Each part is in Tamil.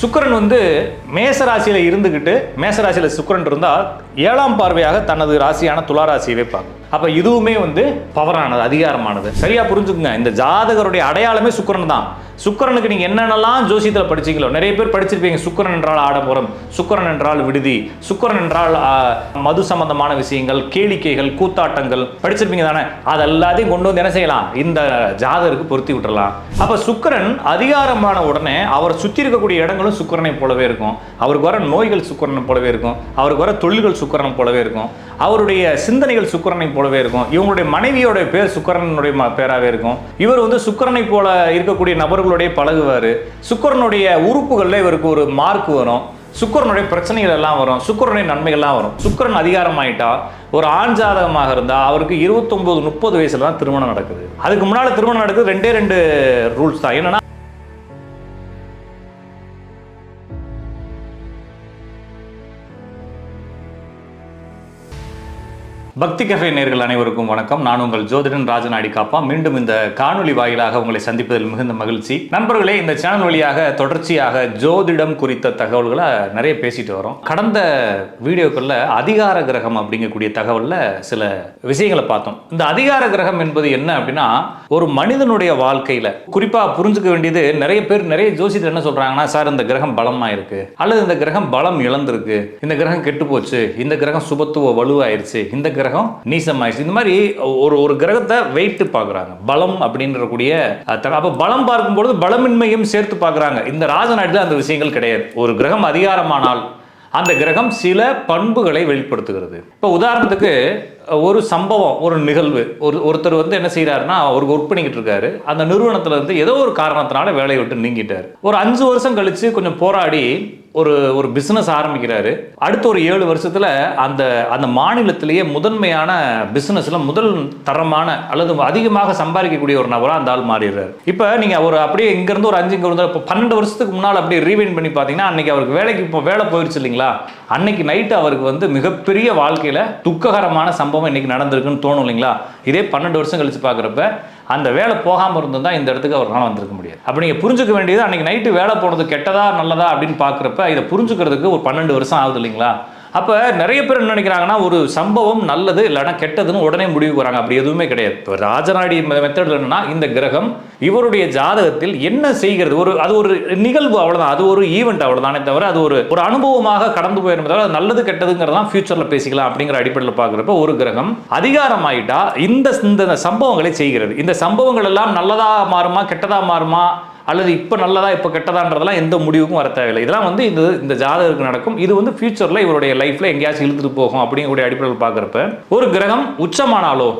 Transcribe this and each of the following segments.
சுக்கரன் வந்து மேசராசியில் இருந்துக்கிட்டு மேசராசியில் சுக்கரன் இருந்தால் ஏழாம் பார்வையாக தனது ராசியான துளாராசியவே பார்க்கும் அப்போ இதுவுமே வந்து பவரானது அதிகாரமானது. சரியாக புரிஞ்சுக்குங்க. இந்த ஜாதகருடைய அடையாளமே சுக்கரன் தான். சுக்கரனுக்கு நீங்கள் என்னென்னலாம் ஜோசியத்தில் படிச்சீங்களோ நிறைய பேர் படிச்சிருப்பீங்க சுக்கரன் என்றால் ஆடம்பரம் சுக்கிரன் என்றால் விடுதி சுக்கிரன் என்றால் மது சம்பந்தமான விஷயங்கள் கேளிக்கைகள் கூத்தாட்டங்கள் படிச்சிருப்பீங்க தானே? அது எல்லாத்தையும் கொண்டு வந்து என்ன செய்யலாம்? இந்த ஜாதகருக்கு பொருத்தி விட்டுறலாம். அப்போ சுக்கரன் அதிகாரமான உடனே அவர் சுற்றி இருக்கக்கூடிய இடங்களும் சுக்கரனை போலவே இருக்கும். அவருக்கு வர நோய்கள் சுக்கரனை போலவே இருக்கும். அவருக்கு வர தொழில்கள் சுக்கிரனை போலவே இருக்கும். அவருடைய சிந்தனைகள் சுக்கரனை போலவே இருக்கும். இவங்களுடைய மனைவியோட பேர் சுக்கரனுடைய பேராகவே இருக்கும். இவர் வந்து சுக்கிரனை போல இருக்கக்கூடிய நபர்களுடைய பழகுவார். சுக்கிரனுடைய உறுப்புகளில் இவருக்கு ஒரு மார்க் வரும். சுக்கரனுடைய பிரச்சனைகள் எல்லாம் வரும். சுக்கரனுடைய நன்மைகள்லாம் வரும். சுக்கிரன் அதிகாரம் ஆயிட்டா ஒரு ஆண் ஜாதகமாக இருந்தால் அவருக்கு இருபத்தொம்போது முப்பது வயசுல தான் திருமணம் நடக்குது. அதுக்கு முன்னால் திருமணம் நடக்குது ரெண்டே ரெண்டு ரூல்ஸ் தான். என்னன்னா பக்தி கஃபே நேர்கள் அனைவருக்கும் வணக்கம். நான் உங்கள் ஜோதிடன் ராஜநாடி காப்பா மீண்டும் இந்த காணொலி வாயிலாக உங்களை சந்திப்பதில் மிகுந்த மகிழ்ச்சி. நண்பர்களே இந்த சேனல் வழியாக தொடர்ச்சியாக ஜோதிடம் குறித்த தகவல்களை நிறைய பேசிட்டு வரோம். கடந்த வீடியோக்களில் அதிகார கிரகம் அப்படிங்கக்கூடிய தகவலில் சில விஷயங்களை பார்த்தோம். இந்த அதிகார கிரகம் என்பது என்ன அப்படின்னா ஒரு மனிதனுடைய வாழ்க்கையில் குறிப்பாக புரிஞ்சுக்க வேண்டியது நிறைய பேர் நிறைய ஜோசியத்தில் என்ன சொல்றாங்கன்னா சார் இந்த கிரகம் பலமாக இருக்கு? அல்லது இந்த கிரகம் பலம் இழந்திருக்கு? இந்த கிரகம் கெட்டு போச்சு இந்த கிரகம் சுபத்துவ வலுவாயிருச்சு? இந்த கிரகம் நீசமாயிருச்சு இந்த மாதிரி ஒரு ஒரு கிரகத்தை வெயிட்டு பார்க்குறாங்க. பலம் அப்படின்ற கூடிய அப்போ பலம் பார்க்கும்பொழுது பலமின்மையும் சேர்த்து பார்க்குறாங்க. இந்த ராஜநாட்டில் அந்த விஷயங்கள் கிடையாது. ஒரு கிரகம் அதிகாரமானால் அந்த கிரகம் சில பண்புகளை வெளிப்படுத்துகிறது. இப்போ உதாரணத்துக்கு ஒரு சம்பவம் ஒரு நிகழ்வு. ஒரு ஒருத்தர் வந்து என்ன செய்கிறாருன்னா அவர் ஒர்க் பண்ணிக்கிட்டு இருக்காரு அந்த நிறுவனத்தில் இருந்து ஏதோ ஒரு காரணத்தினால வேலையை விட்டு நீங்கிட்டார். ஒரு அஞ்சு வருஷம் கழித்து கொஞ்சம் போராடி ஒரு ஒரு பிஸ்னஸ் ஆரம்பிக்கிறாரு. அடுத்த ஒரு ஏழு வருஷத்தில் அந்த அந்த மாநிலத்திலேயே முதன்மையான பிஸ்னஸில் முதல் தரமான அல்லது அதிகமாக சம்பாதிக்கக்கூடிய ஒரு நபராக அந்த ஆள் மாறிடுறாரு. இப்போ நீங்கள் ஒரு அப்படியே இங்கேருந்து ஒரு அஞ்சு இங்கே இருந்து இப்போ பன்னெண்டு வருஷத்துக்கு முன்னால் அப்படியே ரீவைன் பண்ணி பார்த்தீங்கன்னா அன்னைக்கு அவருக்கு வேலைக்கு இப்போ வேலை போயிடுச்சு இல்லைங்களா? அன்னைக்கு நைட்டு அவருக்கு வந்து மிகப்பெரிய வாழ்க்கையில் துக்ககரமான சம்பவம் இன்னைக்கு நடந்திருக்குன்னு தோணும் இல்லைங்களா? இதே பன்னெண்டு வருஷம் கழிச்சு பார்க்குறப்ப அந்த வேலை போகாமல் இருந்திருந்தா இந்த இடத்துக்கு அவரால் வந்திருக்க முடியாது. அப்போ நீங்கள் புரிஞ்சுக்க வேண்டியது அன்னைக்கு நைட்டு வேலை போனது கெட்டதா நல்லதா அப்படின்னு பார்க்குறப்ப இதை புரிஞ்சுக்கிறதுக்கு ஒரு பன்னெண்டு வருஷம் ஆகுது இல்லைங்களா? அப்போ நிறைய பேர் என்ன நினைக்கிறாங்கன்னா ஒரு சம்பவம் நல்லது இல்லைன்னா கெட்டதுன்னு உடனே முடிவு வராங்க. அப்படி எதுவுமே கிடையாது. இப்போ ராஜநாடி மெத்தடில் என்னன்னா இந்த கிரகம் இவருடைய ஜாதகத்தில் என்ன செய்கிறது? ஒரு அது ஒரு நிகழ்வு அவ்வளோதான் அது ஒரு ஈவெண்ட் அவ்வளோதானே தவிர அது ஒரு ஒரு அனுபவமாக கடந்து போயிருந்த தவிர அது நல்லது கெட்டதுங்கிறதான் ஃபியூச்சரில் பேசிக்கலாம் அப்படிங்கிற அடிப்படையில் பார்க்குறப்ப ஒரு கிரகம் அதிகாரம் ஆகிட்டா இந்த இந்த சம்பவங்களை செய்கிறது. இந்த சம்பவங்கள் எல்லாம் நல்லதாக மாறுமா கெட்டதாக மாறுமா அல்லது இப்போ நல்லதா இப்போ கெட்டதான்றதெல்லாம் எந்த முடிவுக்கும் வர தேவையில்லை. இதெல்லாம் வந்து இந்த இந்த ஜாதகருக்கு நடக்கும். இது வந்து ஃபியூச்சரில் இவருடைய லைஃப்பில் எங்கேயாச்சும் இழுத்துட்டு போகும் அப்படிங்கக்கூடிய அடிப்படையில் பார்க்குறப்ப ஒரு கிரகம் உச்சமானாலோ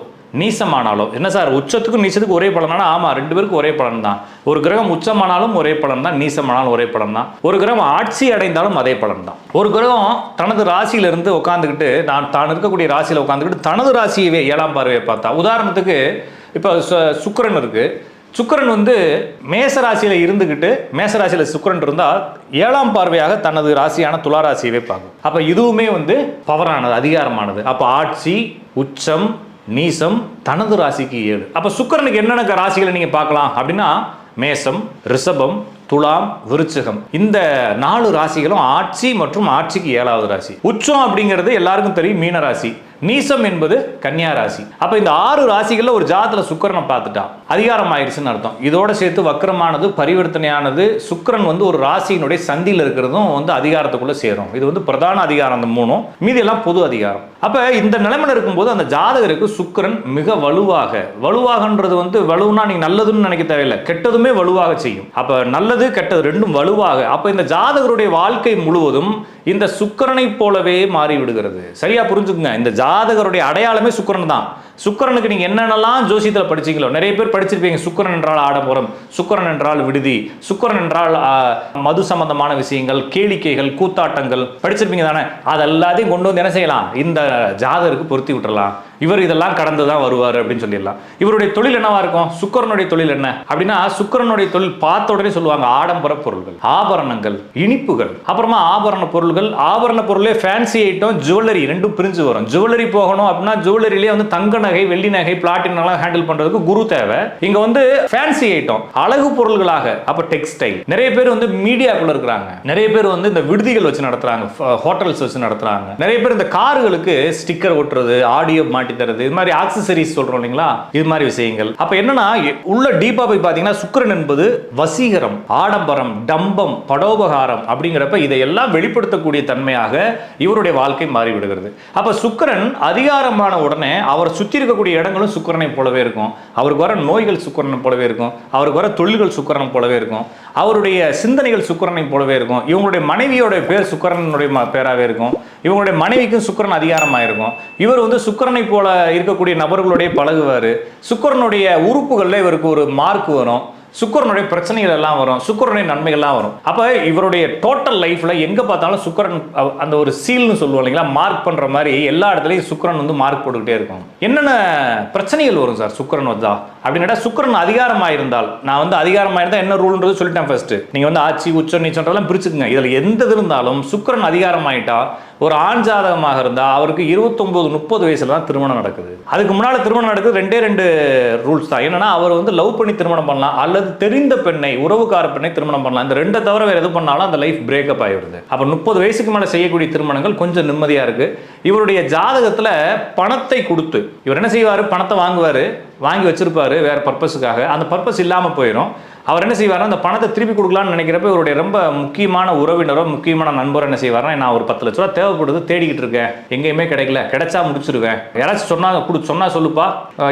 நீசமானாலோ என்ன சார் உச்சத்துக்கும் நீச்சத்துக்கும் ஒரே பலனானா ஆமாம் ரெண்டு பேருக்கும் ஒரே பலன் தான். ஒரு கிரகம் உச்சமானாலும் ஒரே பலன் தான் நீசமானாலும் ஒரே பலன் தான். ஒரு கிரகம் ஆட்சி அடைந்தாலும் அதே பலன் தான். ஒரு கிரகம் தனது ராசியிலிருந்து உட்காந்துக்கிட்டு நான் தான் இருக்கக்கூடிய ராசியில் உட்காந்துக்கிட்டு தனது ராசியவே ஏழாம் பார்வையை பார்த்தா உதாரணத்துக்கு இப்போ சு- இருக்குது சுக்கிரன் வந்து மேச இருந்துக்கிட்டு மேசராசியில் மேச சுக்கிரன் இருந்தால் ஏழாம் பார்வையாக தனது ராசியான துலா ராசியவே பார்க்கும் அப்போ இதுவுமே வந்து பவரானது அதிகாரமானது. அப்போ ஆட்சி உச்சம் நீசம் தனது ராசிக்கு ஏழு. அப்போ சுக்கிரனுக்கு என்னென்ன ராசிகளை நீங்கள் பார்க்கலாம் அப்படின்னா மேசம் ரிஷபம் துலாம் விருச்சகம். இந்த நாலு ராசிகளும் ஆட்சி மற்றும் ஆட்சிக்கு ஏழாவது ராசி. உச்சம் அப்படிங்கிறது எல்லாருக்கும் தெரியும் மீன ராசி நீசம் என்பது கன்னியா ராசி அப்ப இந்த ஆறு ராசிகள்ல ஒரு ஜாதத்துல சுக்கரனை பார்த்துட்டா அதிகாரம் ஆயிடுச்சுன்னு அர்த்தம். இதோட சேர்த்து வக்கரமானது பரிவர்த்தனையானது சுக்கிரன் வந்து ஒரு ராசியினுடைய சந்தியில் இருக்கிறதும் வந்து அதிகாரத்துக்குள்ள சேரும். இது வந்து பிரதான அதிகாரம் அந்த மூணும். மீதி எல்லாம் பொது அதிகாரம். அப்ப இந்த நிலைமையில இருக்கும்போது அந்த ஜாதகருக்கு சுக்கிரன் மிக வலுவாக வலுவாகன்றது வந்து வலுவுனா நீங்க நல்லதுன்னு நினைக்க தேவையில்லை. கெட்டதுமே வலுவாக செய்யும். அப்ப நல்லது கெட்டது ரெண்டும் வலுவாக. அப்ப இந்த ஜாதகருடைய வாழ்க்கை முழுவதும் இந்த சுக்கரனை போலவே மாறி விடுகிறது சரியா புரிஞ்சுக்குங்க? இந்த ஜாதகருடைய அடையாளமே சுக்கரன் தான். சுக்கரனுக்கு நீங்கள் என்னென்னலாம் ஜோசியத்தில் படிச்சீங்களோ நிறைய பேர் படிச்சிருப்பீங்க சுக்கிரன் என்றால் ஆடம்பரம் சுக்கிரன் என்றால் விடுதி சுக்கிரன் என்றால் மது சம்பந்தமான விஷயங்கள் கேளிக்கைகள் கூத்தாட்டங்கள் படிச்சிருப்பீங்க தானே? அது எல்லாத்தையும் கொண்டு வந்து என்ன செய்யலாம்? இந்த ஜாதகருக்கு பொருத்தி விட்டுறலாம். இவர் இதெல்லாம் கடந்து தான் வருவார் அப்படின்னு சொல்லிடலாம். இவருடைய தொழில் என்னவா இருக்கும்? சுக்கரனுடைய தொழில் என்ன? அப்படின்னா சுக்கிரனுடைய தொழில் பார்த்த உடனே சொல்லுவாங்க ஆடம்பர பொருள்கள் ஆபரணங்கள் இனிப்புகள். அப்புறமா ஆபரண பொருள்கள் ஆபரண பொருளே ஃபேன்சி ஐட்டம் ஜுவல்லரி ரெண்டும் பிரிஞ்சு வரும். ஜுவல்லரி போகணும் அப்படின்னா ஜுவல்லரிலேயே வந்து தங்க நகை வெள்ளி நகை பிளாட்டினம்லாம் ஹேண்டில் பண்றதுக்கு குரு தேவை. இங்க வந்து ஃபேன்சி ஐட்டம் அழகு பொருள்களாக அப்ப டெக்ஸ்டைல் நிறைய பேர் வந்து மீடியாக்குள்ள இருக்கிறாங்க. நிறைய பேர் வந்து இந்த விடுதிகள் வச்சு நடத்துறாங்க ஹோட்டல்ஸ் வச்சு நடத்துறாங்க. நிறைய பேர் இந்த கார்களுக்கு ஸ்டிக்கர் ஒட்டுறது ஆடியோ மாட்டி தரது இது மாதிரி ஆக்சசரிஸ் சொல்றோம் இல்லைங்களா? இது மாதிரி விஷயங்கள். அப்ப என்னன்னா உள்ள டீப்பா போய் பாத்தீங்கன்னா சுக்கிரன் என்பது வசீகரம் ஆடம்பரம் டம்பம் படோபகாரம் அப்படிங்கிறப்ப இதையெல்லாம் வெளிப்படுத்தக்கூடிய தன்மையாக இவருடைய வாழ்க்கை மாறிவிடுகிறது. அப்ப சுக்கிரன் அதிகாரமான உடனே அவர் சுத்தி இருக்கக்கூடிய இடங்களும் சுக்கிரனை போலவே இருக்கும். அவருக்கு வர நோய்கள் சுக்கிரனை போலவே இருக்கும். அவருக்கு வர தொழில்கள் சுக்கிரனை போலவே இருக்கும். அவருடைய சிந்தனைகள் சுக்கிரனை போலவே இருக்கும். இவங்களுடைய மனைவியோட பேர் சுக்கரனுடைய பேராகவே இருக்கும். இவங்களுடைய மனைவிக்கும் சுக்கிரன் அதிகாரமாக இருக்கும். இவர் வந்து சுக்கரனை போல இருக்கக்கூடிய நபர்களுடைய பழகுவார். சுக்கிரனுடைய உறுப்புகளில் இவருக்கு ஒரு மார்க் வரும். சுக்கிரனுடைய பிரச்சனைகள் எல்லாம் வரும் சுக்கரனுடைய நன்மைகள்லாம் வரும். அப்போ இவருடைய டோட்டல் லைஃப்ல எங்க பார்த்தாலும் சுக்கிரன் அந்த ஒரு சீல்னு சொல்லுவோம் இல்லைங்களா மார்க் பண்ற மாதிரி எல்லா இடத்துலையும் சுக்கிரன் வந்து மார்க் போட்டுக்கிட்டே இருக்கும். என்னென்ன பிரச்சனைகள் வரும் சார் சுக்கரன் வந்தா? அப்படின்னா சுக்கிரன் அதிகாரமாக இருந்தால் நான் வந்து அதிகாரமாக இருந்தால் என்ன ரூல்ன்றது சொல்லிட்டேன் ஃபர்ஸ்ட் நீங்கள் வந்து ஆட்சி உச்ச நீச்சன்றதெல்லாம் பிரிச்சுக்கோங்க. இதில் எந்த இருந்தாலும் சுக்கரன் அதிகாரமாயிட்டா ஒரு ஆண் ஜாதகமாக இருந்தால் அவருக்கு இருபத்தொம்போது முப்பது வயசுல தான் திருமணம் நடக்குது. அதுக்கு முன்னால் திருமணம் நடக்குது ரெண்டே ரெண்டு ரூல்ஸ் தான். என்னன்னா அவர் வந்து லவ் பண்ணி திருமணம் பண்ணலாம் அல்லது தெரிந்த பெண்ணை உறவுக்கார பெண்ணை திருமணம் பண்ணலாம். இந்த ரெண்டை தவிர வேறு எது பண்ணாலும் அந்த லைஃப் பிரேக்கப் ஆகிடுது அப்போ முப்பது வயசுக்கு மேலே செய்யக்கூடிய திருமணங்கள் கொஞ்சம் நிம்மதியாக இருக்குது இவருடைய ஜாதகத்தில் பணத்தை கொடுத்து இவர் என்ன செய்வார்? பணத்தை வாங்குவார். வாங்கி வச்சுருப்பாரு வேறு பர்பஸுக்காக அந்த பர்பஸ் இல்லாமல் போயிடும் அவர் என்ன செய்வார்னா அந்த பணத்தை திருப்பி கொடுக்கலான்னு நினைக்கிறப்ப இவருடைய ரொம்ப முக்கியமான உறவினரோ முக்கியமான நண்பரோ என்ன செய்வார்னா நான் ஒரு பத்து லட்ச ரூபா தேவைப்படுது தேடிக்கிட்டு இருக்கேன். எங்கேயுமே கிடைக்கல. கிடைச்சா முடிச்சிருவேன். யாராச்சும் சொன்னா கொடு சொன்னா சொல்லுப்பா.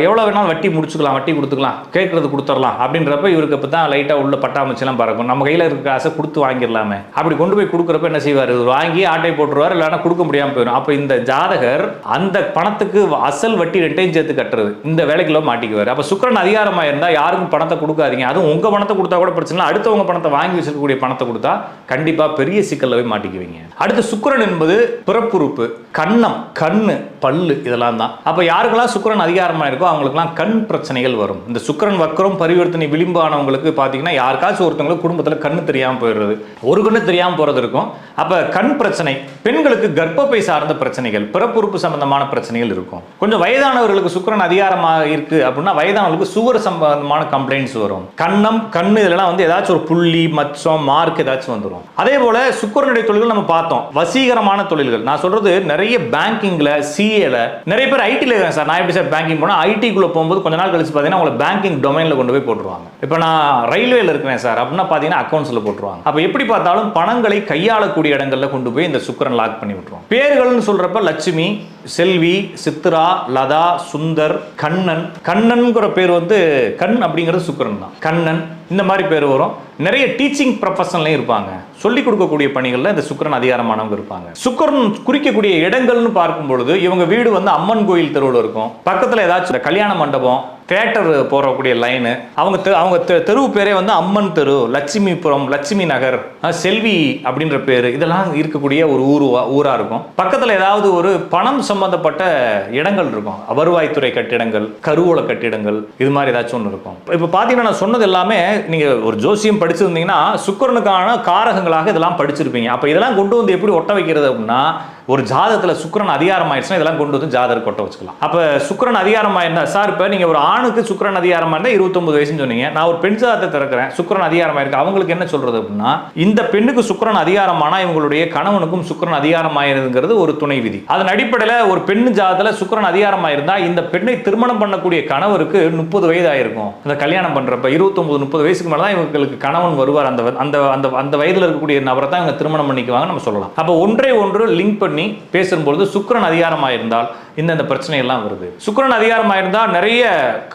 எவ்வளோ வேணாலும் வட்டி முடிச்சுக்கலாம் வட்டி கொடுத்துக்கலாம். கேட்கறது கொடுத்துடலாம். அப்படின்றப்ப இவருக்கு இப்போ தான் லைட்டாக உள்ள பட்டாமச்சிலாம் பறக்கும். நம்ம கையில் இருக்கிற காசை கொடுத்து வாங்கிடலாமே. அப்படி கொண்டு போய் கொடுக்குறப்ப என்ன செய்வார்? இவர் வாங்கி ஆட்டை போட்டுருவார் இல்லைன்னா கொடுக்க முடியாமல் போயிடும் அப்போ இந்த ஜாதகர் அந்த பணத்துக்கு அசல் வட்டி ரெண்டையும் சேர்த்து கட்டுறது. இந்த வேலைக்குள்ள மாட்டிக்குவார். அப்போ சுக்கிரன் அதிகாரமாக இருந்தால் யாருக்கும் பணத்தை கொடுக்காதீங்க. அதுவும் உங்கள் பணத்தை கொடுத்தா கூட பிரச்சனை அடுத்தவங்க பணத்தை வாங்கி வச்சிருக்கக்கூடிய பணத்தை கொடுத்தா கண்டிப்பாக பெரிய சிக்கலில் போய் மாட்டிக்குவீங்க. அடுத்து சுக்கிரன் என்பது பிறப்புறுப்பு. கண்ணம் கண்ணு. பல்லு இதெல்லாம் தான் அப்போ யாருக்கெல்லாம் சுக்கிரன் அதிகாரமாக இருக்கோ அவங்களுக்குலாம் கண் பிரச்சனைகள் வரும். இந்த சுக்கிரன் வக்கரம் பரிவர்த்தனை விளிம்பானவங்களுக்கு பார்த்தீங்கன்னா யாருக்காச்சும் ஒருத்தவங்களுக்கு குடும்பத்தில் கண்ணு தெரியாமல் போயிடுறது. ஒரு கண்ணு தெரியாமல் போகிறது இருக்கும். அப்போ கண் பிரச்சனை பெண்களுக்கு கர்ப்பப்பை சார்ந்த பிரச்சனைகள் பிறப்புறுப்பு சம்பந்தமான பிரச்சனைகள் இருக்கும். கொஞ்சம் வயதானவர்களுக்கு சுக்கிரன் அதிகாரமாக இருக்குது அப்படின்னா வயதானவர்களுக்கு சுவர் சம்பந்தமான கம்ப்ளைண்ட்ஸ் வரும். கண்ணம் கண் இதெல்லாம் வந்து ஏதாச்சும் ஒரு புள்ளி மச்சம் மார்க் ஏதாச்சும் வந்துடும் அதே போல் சுக்கரனுடைய தொழில்கள் நம்ம பார்த்தோம். வசீகரமான தொழில்கள். நான் சொல்றது நிறைய பேங்கிங்கில் சி சிஏல நிறைய பேர் ஐடியில் இருக்காங்க சார். நான் எப்படி சார் பேங்கிங் போனால் ஐடிக்குள்ளே போகும்போது கொஞ்ச நாள் கழிச்சு பார்த்தீங்கன்னா உங்களை பேங்கிங் டொமைனில் கொண்டு போய் போட்டுருவாங்க. இப்போ நான் ரயில்வேல இருக்கிறேன் சார். அப்படின்னா பார்த்தீங்கன்னா அக்கௌண்ட்ஸில் போட்டுருவாங்க. அப்போ எப்படி பார்த்தாலும் பணங்களை கையாளக்கூடிய இடங்களில் கொண்டு போய் இந்த சுக்கிரன் லாக் பண்ணி விட்டுருவோம் பேர்கள்னு சொல்கிறப்ப லட்சுமி செல்வி சித்ரா லதா சுந்தர் கண்ணன். கண்ணன்ங்கிற பேர் வந்து கண் அப்படிங்கிறது சுக்கிரன் தான். கண்ணன் இந்த மாதிரி பேர் வரும். நிறைய டீச்சிங் ப்ரொஃபஷன்லையும் இருப்பாங்க. சொல்லிக் கொடுக்கக்கூடிய பணிகளில் இந்த சுக்கிரன் அதிகாரமானவங்க இருப்பாங்க. சுக்கிரன் குறிக்கக்கூடிய இடங்கள்னு பார்க்கும் பொழுது இவங்க வீடு வந்து அம்மன் கோயில் தெருவில் இருக்கும். பக்கத்தில் ஏதாச்சும் கல்யாண மண்டபம் தேட்டர் போகக்கூடிய லைனு அவங்க தெ- அவங்க தெ- தெருவு பேரே வந்து அம்மன் தெரு லட்சுமிபுரம் லட்சுமி நகர் செல்வி அப்படின்ற பேர். இதெல்லாம் இருக்கக்கூடிய ஒரு ஊர் ஊராக இருக்கும். பக்கத்தில் ஏதாவது ஒரு பணம் சம்பந்தப்பட்ட இடங்கள் இருக்கும். வருவாய்த்துறை கட்டிடங்கள் கருவூல கட்டிடங்கள் இது மாதிரி ஏதாச்சும் ஒன்று இருக்கும். இப்போ பார்த்தீங்கன்னா நான் சொன்னது எல்லாமே நீங்கள் ஒரு ஜோசியம் படிச்சிருந்தீங்கன்னா சுக்கிரனுக்கான காரகங்களாக இதெல்லாம் படிச்சிருப்பீங்க. அப்போ இதெல்லாம் கொண்டு வந்து எப்படி ஒட்ட வைக்கிறது அப்படின்னா ஒரு ஜாதகத்தில் சுக்கரன் அதிகாரம் ஆயிடுச்சுன்னா இதெல்லாம் கொண்டு வந்து ஜாதகர் கொட்ட வச்சுக்கலாம். அப்போ சுக்கிரன் அதிகாரம் ஆயிருந்தா சார் இப்போ நீங்கள் ஒரு ஆண் ஆணுக்கு சுக்கிரன் அதிகாரமாக இருந்தால் இருபத்தொன்பது வயசுன்னு சொன்னீங்க. நான் ஒரு பெண் சாதத்தை திறக்கிறேன். சுக்கிரன் அதிகாரமாக இருக்கு. அவங்களுக்கு என்ன சொல்றது அப்படின்னா இந்த பெண்ணுக்கு சுக்கிரன் அதிகாரமானா இவங்களுடைய கணவனுக்கும் சுக்கிரன் அதிகாரமாயிருதுங்கிறது ஒரு துணை விதி. அதன் அடிப்படையில் ஒரு பெண் சுக்கரன் சுக்கிரன் இருந்தால் இந்த பெண்ணை திருமணம் பண்ணக்கூடிய கணவருக்கு முப்பது வயது ஆயிருக்கும் இந்த கல்யாணம் பண்ணுறப்ப இருபத்தொம்பது முப்பது வயசுக்கு மேலே தான் இவங்களுக்கு கணவன் வருவார். அந்த அந்த அந்த அந்த வயதில் இருக்கக்கூடிய நபரை தான் இவங்க திருமணம் பண்ணிக்குவாங்க நம்ம சொல்லலாம். அப்போ ஒன்றை ஒன்று லிங்க் பண்ணி பேசும்பொழுது சுக்கிரன் அதிகாரமாயிருந்தால் இருந்தால் இந்தந்த பிரச்சனையெல்லாம் வருது. சுக்கிரன் அதிகாரமாயிருந்தா நிறைய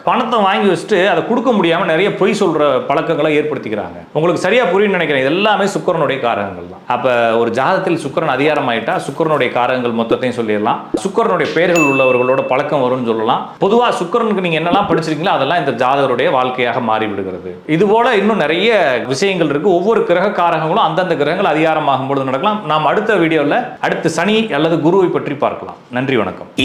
பணத்தை வாங்கி வச்சுட்டு அதை கொடுக்க முடியாமல் நிறைய பொய் சொல்கிற பழக்கங்களை ஏற்படுத்திக்கிறாங்க. உங்களுக்கு சரியாக புரியும்னு நினைக்கிறேன். இது எல்லாமே சுக்கரனுடைய காரகங்கள் தான். அப்போ ஒரு ஜாதகத்தில் சுக்கிரன் அதிகாரமாயிட்டா சுக்கிரனுடைய காரகங்கள் மொத்தத்தையும் சொல்லிடலாம். சுக்கிரனுடைய பெயர்கள் உள்ளவர்களோட பழக்கம் வரும்னு சொல்லலாம். பொதுவாக சுக்கிரனுக்கு நீங்கள் என்னெல்லாம் படிச்சிருக்கீங்களோ அதெல்லாம் இந்த ஜாதகருடைய வாழ்க்கையாக மாறி விடுகிறது இது போல இன்னும் நிறைய விஷயங்கள் இருக்கு. ஒவ்வொரு கிரக காரகங்களும் அந்தந்த கிரகங்கள் அதிகாரமாகும் பொழுது நடக்கலாம். நாம் அடுத்த வீடியோவில் அடுத்து சனி அல்லது குருவை பற்றி பார்க்கலாம். நன்றி வணக்கம்.